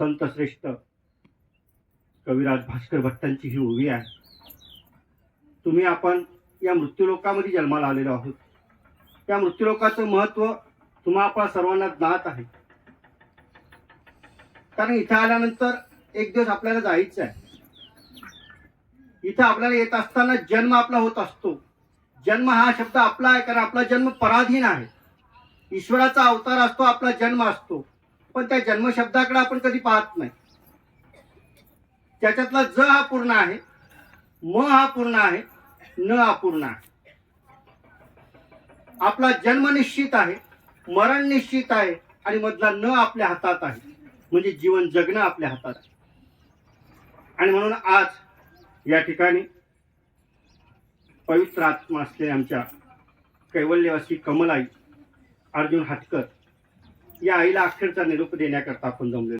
संत श्रेष्ठ कविराज भास्कर भट्टांची ही ओवी आहे. तुम्ही आपण या मृत्यूलोकामध्ये जन्माला आलेलो आहोत. त्या मृत्यूलोकाचं महत्त्व तुम्हा आपल्या सर्वांना ज्ञात आहे. कारण इथं आल्यानंतर एक दिवस आपल्याला जायचं आहे. इथं आपल्याला येत असताना जन्म आपला होत असतो. जन्म हा शब्द आपला आहे कारण आपला जन्म पराधीन आहे. ईश्वराचा अवतार असतो आपला जन्म असतो. पण त्या जन्मशब्दाकडे आपण कधी पाहत नाही. त्याच्यातला ज हा पूर्ण आहे म हा पूर्ण आहे न अपूर्ण आहे. आपला जन्म निश्चित आहे मरण निश्चित आहे आणि मधला न आपल्या हातात आहे. म्हणजे जीवन जगणं आपल्या हातात आहे. आणि म्हणून आज या ठिकाणी पवित्र आत्मा असलेल्या आमच्या कैवल्यवासी कमलाई अर्जुन हाटकर या आईला अखेरचा निरोप देण्याकरता आपण जमलेलो